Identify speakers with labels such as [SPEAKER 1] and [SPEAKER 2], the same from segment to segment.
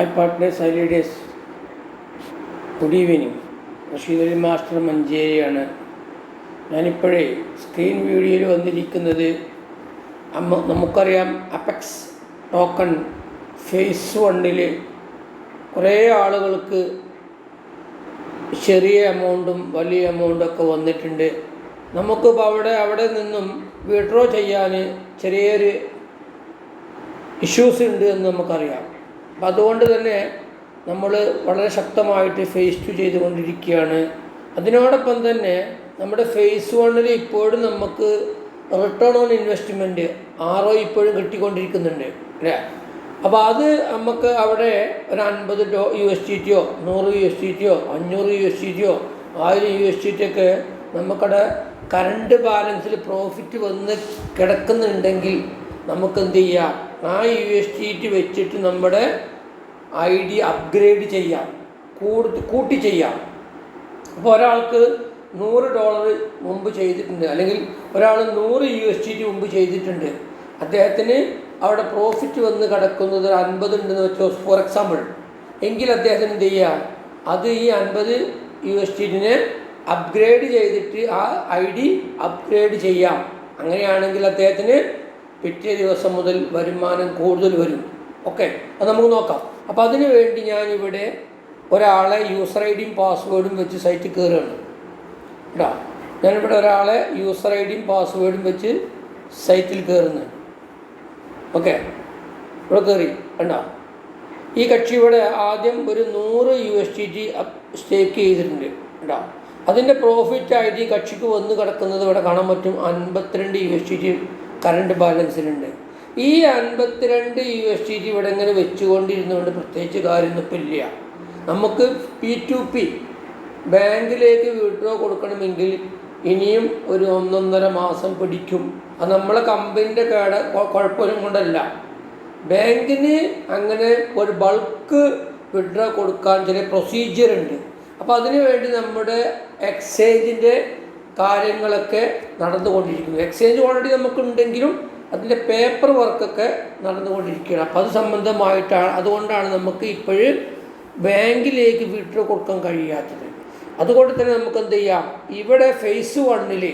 [SPEAKER 1] Hi partners hi leaders good evening Rasheedali master മഞ്ചേരിയാണ്. ഞാനിപ്പോഴേ screen വീഡിയോയിൽ വന്നിരിക്കുന്നത് അമ്മ നമുക്കറിയാം അപെക്സ് ടോക്കൺ ഫേസ് വണ്ണിൽ കുറേ ആളുകൾക്ക് ചെറിയ എമൗണ്ടും വലിയ എമൗണ്ടും ഒക്കെ വന്നിട്ടുണ്ട്. നമുക്കിപ്പോൾ അവിടെ അവിടെ നിന്നും വിഡ്രോ ചെയ്യാൻ ചെറിയൊരു ഇഷ്യൂസ് ഉണ്ട് എന്ന് നമുക്കറിയാം. അപ്പം അതുകൊണ്ട് തന്നെ നമ്മൾ വളരെ ശക്തമായിട്ട് ഫേസ് ടു ചെയ്തുകൊണ്ടിരിക്കുകയാണ്. അതിനോടൊപ്പം തന്നെ നമ്മുടെ ഫേസ് വണ്ണിൽ ഇപ്പോഴും നമുക്ക് return on investment R O ഇപ്പോഴും കിട്ടിക്കൊണ്ടിരിക്കുന്നുണ്ട് അല്ലേ? അപ്പോൾ അത് നമുക്ക് അവിടെ ഒരു അൻപത് ഡോ യു എസ് ടി ടിയോ നൂറ് യു എസ് ടി ടിയോ അഞ്ഞൂറ് യു എസ് ടി ടിയോ ആയിരം യു എസ് ടി ടി ഒക്കെ നമുക്കവിടെ കറണ്ട് ബാലൻസിൽ പ്രോഫിറ്റ് വന്ന് കിടക്കുന്നുണ്ടെങ്കിൽ നമുക്ക് എന്ത് ചെയ്യാം? ആ യു എസ് ടി ടി വെച്ചിട്ട് നമ്മുടെ ഐ ഡി അപ്ഗ്രേഡ് ചെയ്യാം. കൂടുതൽ കൂട്ടി ചെയ്യാം. അപ്പോൾ ഒരാൾക്ക് നൂറ് ഡോളർ മുമ്പ് ചെയ്തിട്ടുണ്ട്. അല്ലെങ്കിൽ ഒരാൾ നൂറ് യു എസ് ടി മുമ്പ് ചെയ്തിട്ടുണ്ട്. അദ്ദേഹത്തിന് അവിടെ പ്രോഫിറ്റ് വന്ന് കിടക്കുന്നത് ഒരു അൻപത് ഉണ്ടെന്ന് വെച്ചോ ഫോർ എക്സാമ്പിൾ എങ്കിൽ അദ്ദേഹത്തിന് എന്ത് ചെയ്യുക അത് ഈ അൻപത് യു എസ് ടിനെ അപ്ഗ്രേഡ് ചെയ്തിട്ട് ആ ഐ ഡി അപ്ഗ്രേഡ് ചെയ്യാം. അങ്ങനെയാണെങ്കിൽ അദ്ദേഹത്തിന് പിറ്റേ ദിവസം മുതൽ വരുമാനം കൂടുതൽ വരും. ഓക്കെ അത് നമുക്ക് നോക്കാം. അപ്പോൾ അതിനു വേണ്ടി ഞാനിവിടെ ഒരാളെ യൂസർ ഐ ഡിയും പാസ്വേഡും വെച്ച് സൈറ്റിൽ കയറുകയാണ് കേട്ടോ? ഞാനിവിടെ ഒരാളെ യൂസർ ഐ ഡിയും പാസ്വേഡും വെച്ച് സൈറ്റിൽ കയറുന്നു ഓക്കെ? ഇവിടെ കയറി കണ്ടോ? ഈ കക്ഷി ഇവിടെ ആദ്യം ഒരു നൂറ് U S T G stake ചെയ്തിട്ടുണ്ട്. കേട്ടോ അതിന്റെ പ്രോഫിറ്റ് ആയിട്ട് ഈ കക്ഷിക്ക് വന്ന് കിടക്കുന്നത് ഇവിടെ കാണാൻ പറ്റും അൻപത്തിരണ്ട് U S T G current ബാലൻസിലുണ്ട് ഈ അൻപത്തിരണ്ട് യു എസ് ടി ടി ഇവിടെ ഇങ്ങനെ വെച്ചുകൊണ്ടിരുന്നുകൊണ്ട് പ്രത്യേകിച്ച് കാര്യമൊന്നും ഇല്ല നമുക്ക് പി ടു പി ബാങ്കിലേക്ക് വിഡ്രോ കൊടുക്കണമെങ്കിൽ ഇനിയും ഒരു ഒന്നൊന്നര മാസം പിടിക്കും. അത് നമ്മളെ കമ്പനിന്റെ കേട കുഴപ്പമൊന്നും കൊണ്ടല്ല. ബാങ്കിന് അങ്ങനെ ഒരു ബൾക്ക് വിഡ്രോ കൊടുക്കാൻ ചില പ്രൊസീജിയർ ഉണ്ട്. അപ്പോൾ അതിനു വേണ്ടി നമ്മുടെ എക്സ്ചേഞ്ചിന്റെ കാര്യങ്ങളൊക്കെ നടന്നുകൊണ്ടിരിക്കുന്നു. എക്സ്ചേഞ്ച് ഓൾറെഡി നമുക്കുണ്ടെങ്കിലും അതിന്റെ പേപ്പർ വർക്കൊക്കെ നടന്നുകൊണ്ടിരിക്കുകയാണ്. അപ്പോൾ അത് സംബന്ധമായിട്ടാണ് അതുകൊണ്ടാണ് നമുക്ക് ഇപ്പോഴും ബാങ്കിലേക്ക് വിഡ്രോ കൊടുക്കാൻ കഴിയാത്തത്. അതുകൊണ്ട് തന്നെ നമുക്ക് എന്ത് ചെയ്യാം? ഇവിടെ ഫേസ് വണ്ണിൽ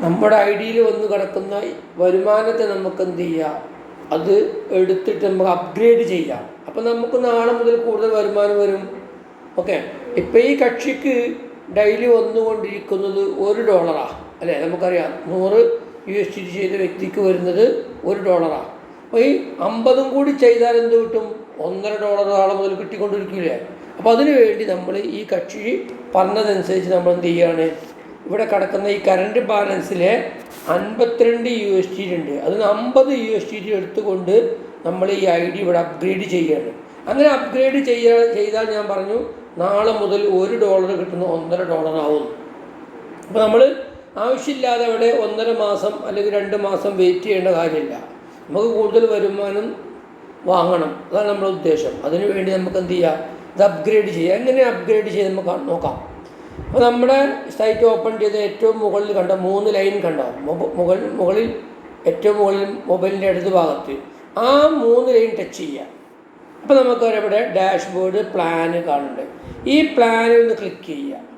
[SPEAKER 1] നമ്മുടെ ഐ ഡിയിൽ വന്ന് കിടക്കുന്ന വരുമാനത്തെ നമുക്ക് എന്ത് ചെയ്യാം? അത് എടുത്തിട്ട് നമുക്ക് അപ്ഗ്രേഡ് ചെയ്യാം. അപ്പം നമുക്ക് നാളെ മുതൽ കൂടുതൽ വരുമാനം വരും. ഓക്കെ? ഇപ്പം ഈ കക്ഷിക്ക് ഡെയിലി വന്നുകൊണ്ടിരിക്കുന്നത് ഒരു ഡോളറാണ് അല്ലേ? നമുക്കറിയാം. നൂറ് യു എസ് ടി ചെയ്ത വ്യക്തിക്ക് വരുന്നത് ഒരു ഡോളറാണ് അപ്പോൾ ഈ അമ്പതും കൂടി ചെയ്താൽ എന്ത് കിട്ടും? ഒന്നര ഡോളർ നാളെ മുതൽ കിട്ടിക്കൊണ്ടിരിക്കില്ലേ? അപ്പോൾ അതിനു വേണ്ടി നമ്മൾ ഈ കക്ഷി പറഞ്ഞതനുസരിച്ച് നമ്മൾ എന്ത് ചെയ്യുകയാണ് ഇവിടെ കിടക്കുന്ന ഈ കറണ്ട് ബാലൻസിലെ അൻപത്തിരണ്ട് യു എസ് ടി ഉണ്ട്. അതിന് അമ്പത് യു എസ് ടി എടുത്തുകൊണ്ട് നമ്മൾ ഈ ഐ ഡി ഇവിടെ അപ്ഗ്രേഡ് ചെയ്യുകയാണ് അങ്ങനെ അപ്ഗ്രേഡ് ചെയ്യാ ചെയ്താൽ ഞാൻ പറഞ്ഞു നാളെ മുതൽ ഒരു ഡോളർ കിട്ടുന്ന ഒന്നര ഡോളർ ആവും. അപ്പോൾ നമ്മൾ ആവശ്യമില്ലാതെ അവിടെ ഒന്നര മാസം അല്ലെങ്കിൽ രണ്ട് മാസം വെയിറ്റ് ചെയ്യേണ്ട കാര്യമില്ല. നമുക്ക് കൂടുതൽ വരുമാനം വാങ്ങണം. അതാണ് നമ്മുടെ ഉദ്ദേശം. അതിനുവേണ്ടി നമുക്ക് എന്ത് ചെയ്യാം? ഇത് അപ്ഗ്രേഡ് ചെയ്യുക എങ്ങനെ അപ്ഗ്രേഡ് ചെയ്ത് നമുക്ക് നോക്കാം. അപ്പോൾ നമ്മുടെ സൈറ്റ് ഓപ്പൺ ചെയ്ത് ഏറ്റവും മുകളിൽ കണ്ട മൂന്ന് ലൈൻ കണ്ടോ? മുകൾ മുകളിൽ ഏറ്റവും മുകളിൽ മൊബൈലിന്റെ ഇടത് ഭാഗത്ത്. ആ മൂന്ന് ലൈൻ ടച്ച് ചെയ്യുക. അപ്പോൾ നമുക്ക് ഇവിടെ ഡാഷ്ബോർഡ് പ്ലാന് കാണുന്നുണ്ട്. ഈ പ്ലാനിൽ ഒന്ന് ക്ലിക്ക് ചെയ്യുക.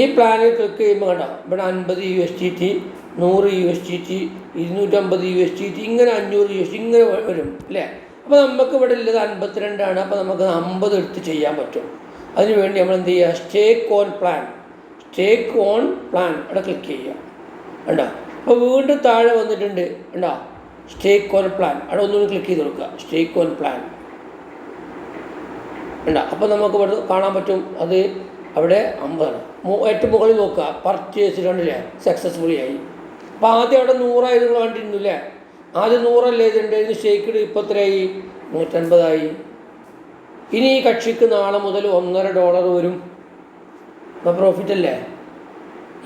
[SPEAKER 1] ഈ പ്ലാനിൽ ക്ലിക്ക് ചെയ്യുമ്പോൾ കണ്ടോ? ഇവിടെ അൻപത് യു എസ് ടി ടി നൂറ് യു എസ് ടി ടി ഇരുന്നൂറ്റമ്പത് യു എസ് ടി ടി ഇങ്ങനെ അഞ്ഞൂറ് യു എസ് ടി ഇങ്ങനെ വരും അല്ലേ? അപ്പോൾ നമുക്ക് ഇവിടെ ഉള്ളത് അൻപത്തിരണ്ടാണ്. അപ്പോൾ നമുക്ക് അമ്പത് എടുത്ത് ചെയ്യാൻ പറ്റും. അതിനുവേണ്ടി നമ്മൾ എന്ത് ചെയ്യുക? Stake on plan stake on plan ഇവിടെ ക്ലിക്ക് ചെയ്യുക. കണ്ടോ? അപ്പോൾ വീണ്ടും താഴെ വന്നിട്ടുണ്ട്. കണ്ടോ? സ്റ്റേക്ക് ഓൺ പ്ലാൻ അവിടെ ഒന്നുകൂടി ക്ലിക്ക് ചെയ്ത് കൊടുക്കുക. സ്റ്റേക്ക് ഓൺ പ്ലാൻ ഉണ്ടോ അപ്പോൾ നമുക്ക് ഇവിടെ കാണാൻ പറ്റും. അത് അവിടെ അമ്പതാണ്. ഏറ്റവും മുകളിൽ നോക്കുക. പർച്ചേസ് കണ്ടില്ലേ? സക്സസ്ഫുള്ളി ആയി. അപ്പോൾ ആദ്യം അവിടെ നൂറായിരുന്നു കണ്ടിരുന്നില്ലേ? ആദ്യം നൂറല്ലേ ഇതുണ്ടായിരുന്നു ഷേക്കിട് ഇപ്പോൾ എത്രയായി? നൂറ്റൻപതായി. ഇനി ഈ കക്ഷിക്ക് നാളെ മുതൽ ഒന്നര ഡോളർ വരും. അപ്പോൾ പ്രോഫിറ്റ് അല്ലേ?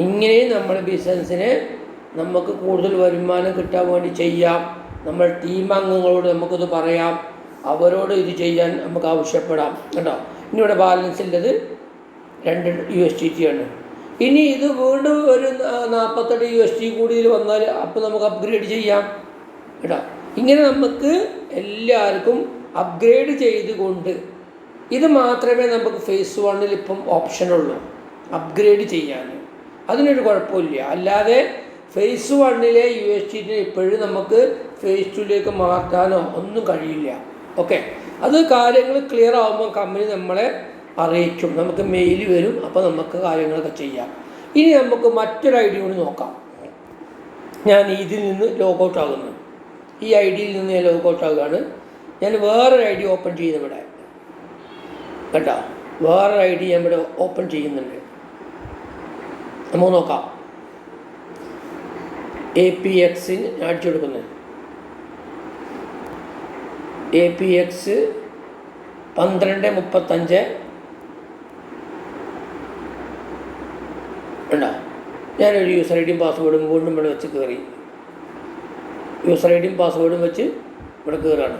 [SPEAKER 1] ഇങ്ങനെയും നമ്മൾ ബിസിനസ്സിനെ നമുക്ക് കൂടുതൽ വരുമാനം കിട്ടാൻ വേണ്ടി ചെയ്യാം. നമ്മൾ ടീം അംഗങ്ങളോട് നമുക്കത് പറയാം. അവരോട് ഇത് ചെയ്യാൻ നമുക്ക് ആവശ്യപ്പെടാം. കേട്ടോ ഇനി ഇവിടെ ബാലൻസ് ഉള്ളത് രണ്ട് യു എസ് ടി ടി ആണ്. ഇനി ഇത് വീണ്ടും ഒരു നാൽപ്പത്തെട്ട് യു എസ് ടി കൂടി ഇതിൽ വന്നാൽ അപ്പോൾ നമുക്ക് അപ്ഗ്രേഡ് ചെയ്യാം. കേട്ടോ? ഇങ്ങനെ നമുക്ക് എല്ലാവർക്കും അപ്ഗ്രേഡ് ചെയ്തുകൊണ്ട് ഇത് മാത്രമേ നമുക്ക് ഫേസ് വണ്ണിൽ ഇപ്പം ഓപ്ഷനുള്ളൂ അപ്ഗ്രേഡ് ചെയ്യാൻ. അതിനൊരു കുഴപ്പമില്ല. അല്ലാതെ ഫേസ് വണ്ണിലെ യു എസ് ടിനെ ഇപ്പോഴും നമുക്ക് ഫേസ് ടുവിലേക്ക് മാറ്റാനോ ഒന്നും കഴിയില്ല. ഓക്കെ അത് കാര്യങ്ങൾ ക്ലിയർ ആകുമ്പോൾ കമ്പനി നമ്മളെ അറിയിക്കും. നമുക്ക് മെയിൽ വരും അപ്പോൾ നമുക്ക് കാര്യങ്ങളൊക്കെ ചെയ്യാം. ഇനി നമുക്ക് മറ്റൊരു ഐ ഡി കൂടി നോക്കാം. ഞാൻ ഇതിൽ നിന്ന് ലോഗൗട്ട് ആകുന്നു. ഈ ഐ ഡിയിൽ നിന്ന് ഞാൻ ലോഗൗട്ട് ആകുകയാണ്. ഞാൻ വേറൊരു ഐ ഡി ഓപ്പൺ ചെയ്യുന്നു ഇവിടെ കേട്ടോ? വേറൊരു ഐ ഡി ഞാൻ ഇവിടെ ഓപ്പൺ ചെയ്യുന്നുണ്ട്. നമുക്ക് നോക്കാം. എ പി എക്സിന് അടിച്ചു കൊടുക്കുന്നത് എ പി എക്സ് പന്ത്രണ്ട് മുപ്പത്തഞ്ച് ഉണ്ടോ? ഞാനൊരു യൂസർ ഐ ഡിയും പാസ്വേഡും വീണ്ടും ഇവിടെ വെച്ച് കയറി യൂസർ ഐ ഡിയും പാസ്വേഡും വെച്ച് ഇവിടെ കയറുകയാണ്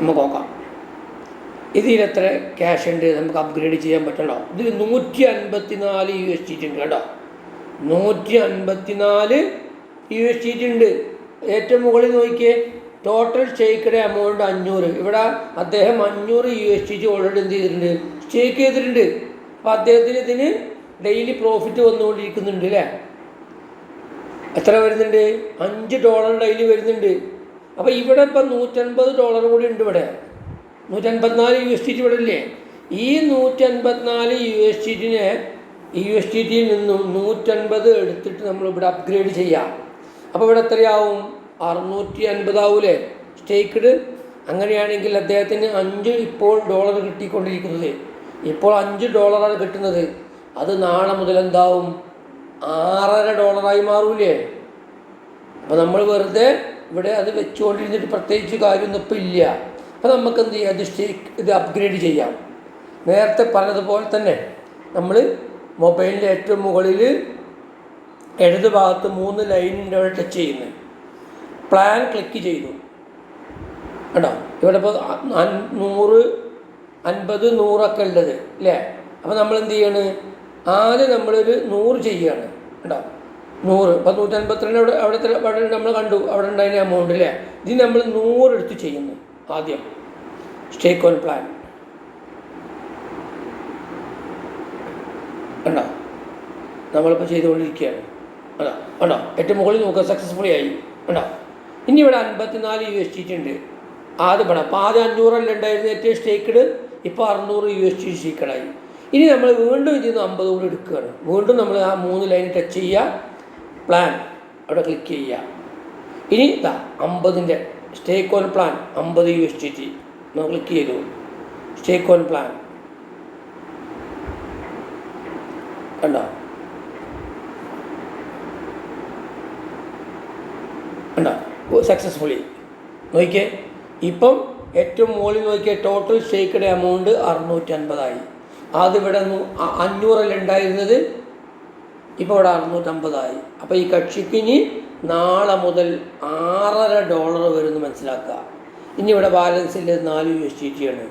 [SPEAKER 1] നമുക്ക് നോക്കാം. ഇതിൽ എത്ര ക്യാഷ് ഉണ്ട്? നമുക്ക് അപ്ഗ്രേഡ് ചെയ്യാൻ പറ്റണോ? ഇതിൽ നൂറ്റി അൻപത്തി നാല് യു എസ് ടി ഉണ്ട് കേട്ടോ. നൂറ്റി അൻപത്തി നാല് യു എസ് ടി ഉണ്ട്. ഏറ്റവും മുകളിൽ നോക്കിയേ ടോട്ടൽ ഷെയ്ക്കിടെ എമൗണ്ട് അഞ്ഞൂറ്. ഇവിടെ അദ്ദേഹം അഞ്ഞൂറ് യു എസ് ടി ഓൾറെഡി എന്ത് ചെയ്തിട്ടുണ്ട്? ഷെയ്ക്ക് ചെയ്തിട്ടുണ്ട്. അപ്പോൾ അദ്ദേഹത്തിന് ഇതിന് ഡെയിലി പ്രോഫിറ്റ് വന്നുകൊണ്ടിരിക്കുന്നുണ്ട് അല്ലേ എത്ര വരുന്നുണ്ട്? അഞ്ച് ഡോളർ ഡെയിലി വരുന്നുണ്ട്. അപ്പോൾ ഇവിടെ ഇപ്പം നൂറ്റൻപത് ഡോളർ കൂടി ഉണ്ട് ഇവിടെ. നൂറ്റൻപത്തിനാല് യു എസ് ടി ഇവിടെ ഇല്ലേ? ഈ നൂറ്റൻപത്തിനാല് യു എസ് ടിനെ യു എസ് ടി ടിയിൽ നിന്നും നൂറ്റൻപത് എടുത്തിട്ട് നമ്മൾ ഇവിടെ അപ്ഗ്രേഡ് ചെയ്യാം. അപ്പോൾ ഇവിടെ എത്രയാവും? അറുന്നൂറ്റി അൻപതാവൂലേ സ്റ്റേക്ക്ഡ് അങ്ങനെയാണെങ്കിൽ അദ്ദേഹത്തിന് അഞ്ച് ഇപ്പോൾ ഡോളർ കിട്ടിക്കൊണ്ടിരിക്കുന്നത്. ഇപ്പോൾ അഞ്ച് ഡോളറാണ് കിട്ടുന്നത്. അത് നാളെ മുതൽ എന്താവും? ആറര ഡോളറായി മാറൂലേ? അപ്പോൾ നമ്മൾ വെറുതെ ഇവിടെ അത് വെച്ചുകൊണ്ടിരുന്നിട്ട് പ്രത്യേകിച്ച് കാര്യമൊന്നും ഇപ്പം ഇല്ല. അപ്പോൾ നമുക്ക് എന്ത് ചെയ്യാം? അത് ഇത് അപ്ഗ്രേഡ് ചെയ്യാം. നേരത്തെ പറഞ്ഞതുപോലെ തന്നെ നമ്മൾ മൊബൈലിന്റെ ഏറ്റവും മുകളിൽ ഇടത് ഭാഗത്ത് മൂന്ന് ലൈനിന്റെ അവിടെ ടച്ച് ചെയ്യുന്നത് പ്ലാൻ ക്ലിക്ക് ചെയ്തു. കേട്ടോ ഇവിടെ ഇപ്പോൾ നൂറ് അൻപത് നൂറൊക്കെ ഉള്ളത് അല്ലേ അപ്പോൾ നമ്മൾ എന്ത് ചെയ്യാണ്? ആദ്യം നമ്മളൊരു നൂറ് ചെയ്യുകയാണ് കേട്ടോ നൂറ്. ഇപ്പം നൂറ്റൻപത്തിരണ്ട് അവിടെ അവിടെ നമ്മൾ കണ്ടു അവിടെ ഉണ്ടായിരുന്ന എമൗണ്ട് അല്ലേ ഇത് നമ്മൾ നൂറ് എടുത്ത് ചെയ്യുന്നു ആദ്യം. സ്റ്റേക്ക് ഓൺ പ്ലാൻ കണ്ടോ? നമ്മളിപ്പോൾ ചെയ്തുകൊണ്ടിരിക്കുകയാണ്. കണ്ടോ? ഉണ്ടോ ഏറ്റവും മുകളിൽ നോക്കുക സക്സസ്ഫുള്ളി ആയി. കണ്ടോ? ഇനി ഇവിടെ അൻപത്തിനാല് യു എസ് ടി ഉണ്ട്. ആദ്യം പണം അപ്പോൾ ആദ്യം അഞ്ഞൂറല്ല ഉണ്ടായിരുന്നു ഏറ്റവും സ്റ്റേക്കഡ് ഇപ്പോൾ അറുന്നൂറ് യു എസ് ടി സ്റ്റേക്കഡായി ഇനി നമ്മൾ വീണ്ടും ഇതിൽ നിന്ന് അമ്പത് കൂടി എടുക്കുകയാണ്. വീണ്ടും നമ്മൾ ആ മൂന്ന് ലൈൻ ടച്ച് ചെയ്യുക. പ്ലാൻ അവിടെ ക്ലിക്ക് ചെയ്യുക. ഇനി ഇതാ അമ്പതിന്റെ സ്റ്റേക്ക് ഓൺ പ്ലാൻ അമ്പത് യു എസ് ടി നമ്മൾ ക്ലിക്ക് ചെയ്തു. സ്റ്റേക്ക് ഓൺ പ്ലാൻ കണ്ടോ? കണ്ടോ? സക്സസ്ഫുള്ളി നോക്കിയേ. ഇപ്പം ഏറ്റവും മുകളിൽ നോക്കിയ ടോട്ടൽ ഷെയ്ക്കഡ് എമൗണ്ട് അറുന്നൂറ്റി അൻപതായി ആദ്യം ഇവിടെ നൂ- ഉണ്ടായിരുന്നത്? ഇപ്പോൾ ഇവിടെ അറുന്നൂറ്റമ്പതായി അപ്പോൾ ഈ കക്ഷിക്ക് ഇനി നാളെ മുതൽ ആറര ഡോളർ വരുമെന്ന് മനസ്സിലാക്കുക. ഇനി ഇവിടെ ബാലൻസ് ഇല്ലത് നാല് യു എസ് ടി ആണ്.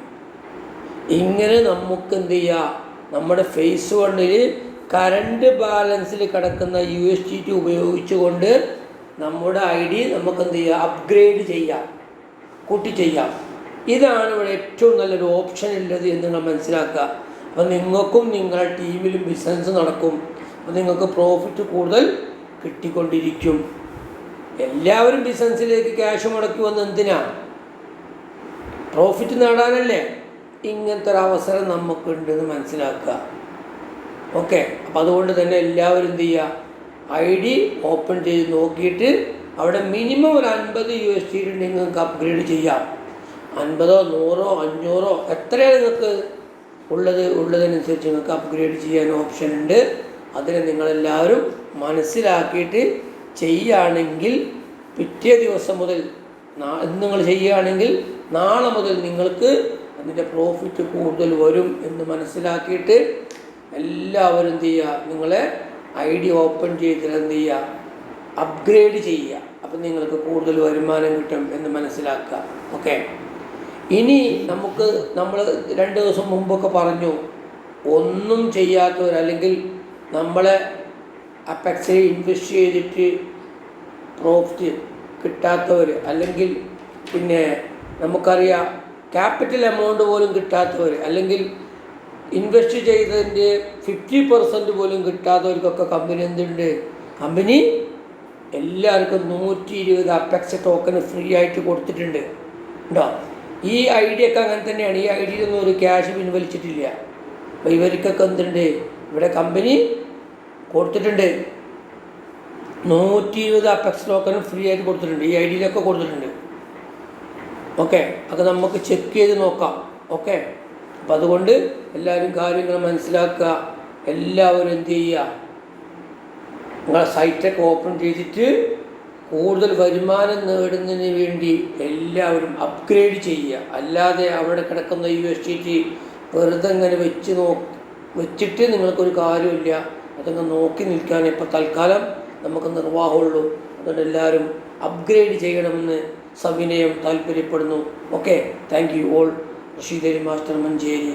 [SPEAKER 1] ഇങ്ങനെ നമുക്ക് എന്ത് ചെയ്യുക നമ്മുടെ ഫേസ് വണ്ണിൽ കറണ്ട് ബാലൻസിൽ കിടക്കുന്ന യു എസ് ടി ടി ഉപയോഗിച്ചുകൊണ്ട് നമ്മുടെ ഐ ഡി നമുക്ക് എന്ത് ചെയ്യുക അപ്ഗ്രേഡ് ചെയ്യാം. കൂട്ടി ചെയ്യാം. ഇതാണ് ഇവിടെ ഏറ്റവും നല്ലൊരു ഓപ്ഷൻ ഉള്ളത് എന്ന് നിങ്ങൾ മനസ്സിലാക്കുക. അപ്പോൾ നിങ്ങൾക്കും നിങ്ങളുടെ ടീമിലും ബിസിനസ് നടക്കും. അപ്പോൾ നിങ്ങൾക്ക് പ്രോഫിറ്റ് കൂടുതൽ കിട്ടിക്കൊണ്ടിരിക്കും. എല്ലാവരും ബിസിനസ്സിലേക്ക് ക്യാഷ് മുടക്കി വന്ന് എന്തിനാ? പ്രോഫിറ്റ് നേടാനല്ലേ? ഇങ്ങനത്തെ ഒരു അവസരം നമുക്കുണ്ടെന്ന് മനസ്സിലാക്കുക. ഓക്കെ അപ്പോൾ അതുകൊണ്ട് തന്നെ എല്ലാവരും എന്ത് ചെയ്യുക? ഐ ഡി ഓപ്പൺ ചെയ്ത് നോക്കിയിട്ട് അവിടെ മിനിമം ഒരു അൻപത് യു എസ് ടി ഉണ്ടെങ്കിൽ നിങ്ങൾക്ക് അപ്ഗ്രേഡ് ചെയ്യാം. അൻപതോ നൂറോ അഞ്ഞൂറോ എത്രയാണ് നിങ്ങൾക്ക് ഉള്ളത്? ഉള്ളതിനനുസരിച്ച് നിങ്ങൾക്ക് അപ്ഗ്രേഡ് ചെയ്യാൻ ഓപ്ഷൻ ഉണ്ട്. അതിന് നിങ്ങളെല്ലാവരും മനസ്സിലാക്കിയിട്ട് ചെയ്യുകയാണെങ്കിൽ പിറ്റേ ദിവസം മുതൽ നിങ്ങൾ ചെയ്യുകയാണെങ്കിൽ നാളെ മുതൽ നിങ്ങൾക്ക് അതിന്റെ പ്രോഫിറ്റ് കൂടുതൽ വരും എന്ന് മനസ്സിലാക്കിയിട്ട് എല്ലാവരും എന്ത് ചെയ്യുക? നിങ്ങളെ ഐ ഡി ഓപ്പൺ ചെയ്തിട്ട് എന്ത് ചെയ്യുക? അപ്ഗ്രേഡ് ചെയ്യുക. അപ്പം നിങ്ങൾക്ക് കൂടുതൽ വരുമാനം കിട്ടും എന്ന് മനസ്സിലാക്കുക. ഓക്കെ ഇനി നമുക്ക് നമ്മൾ രണ്ട് ദിവസം മുമ്പൊക്കെ പറഞ്ഞു ഒന്നും ചെയ്യാത്തവർ അല്ലെങ്കിൽ നമ്മളെ അപ്പെക്സിൽ ഇൻവെസ്റ്റ് ചെയ്തിട്ട് പ്രോഫിറ്റ് കിട്ടാത്തവർ അല്ലെങ്കിൽ പിന്നെ നമുക്കറിയാം ക്യാപിറ്റൽ എമൗണ്ട് പോലും കിട്ടാത്തവർ അല്ലെങ്കിൽ ഇൻവെസ്റ്റ് ചെയ്തതിന്റെ ഫിഫ്റ്റി പെർസെന്റ് പോലും കിട്ടാത്തവർക്കൊക്കെ കമ്പനി എന്തുണ്ട്? കമ്പനി എല്ലാവർക്കും നൂറ്റി ഇരുപത് അപ്പെക്സ് ടോക്കൺ ഫ്രീ ആയിട്ട് കൊടുത്തിട്ടുണ്ട്. ഉണ്ടോ? ഈ ഐ ഡി ഒക്കെ അങ്ങനെ തന്നെയാണ്. ഈ ഐ ഡിയിലൊന്നും ഒരു ക്യാഷ് പിൻവലിച്ചിട്ടില്ല അപ്പോൾ ഇവർക്കൊക്കെ എന്തുണ്ട്? ഇവിടെ കമ്പനി കൊടുത്തിട്ടുണ്ട്. നൂറ്റി ഇരുപത് അപ്പക്സ് ടോക്കനും ഫ്രീ ആയിട്ട് കൊടുത്തിട്ടുണ്ട്. ഈ ഐ ഡിയിലൊക്കെ കൊടുത്തിട്ടുണ്ട്. ഓക്കെ അത് നമുക്ക് ചെക്ക് ചെയ്ത് നോക്കാം. ഓക്കെ അപ്പം അതുകൊണ്ട് എല്ലാവരും കാര്യങ്ങൾ മനസ്സിലാക്കുക. എല്ലാവരും എന്ത് ചെയ്യുക? നിങ്ങളെ സൈറ്റൊക്കെ ഓപ്പൺ ചെയ്തിട്ട് കൂടുതൽ വരുമാനം നേടുന്നതിന് വേണ്ടി എല്ലാവരും അപ്ഗ്രേഡ് ചെയ്യുക. അല്ലാതെ അവിടെ കിടക്കുന്ന യു എസ് ടി വെറുതെ ഇങ്ങനെ വെച്ച് നോ വെച്ചിട്ട് നിങ്ങൾക്കൊരു കാര്യമില്ല അതങ്ങ് നോക്കി നിൽക്കാൻ ഇപ്പോൾ തൽക്കാലം നമുക്ക് നിർവാഹമുള്ളൂ. അതുകൊണ്ട് എല്ലാവരും അപ്ഗ്രേഡ് ചെയ്യണമെന്ന് സവിനയം താല്പര്യപ്പെടുന്നു. Okay thank you all Rasheed Ali master Manjeri.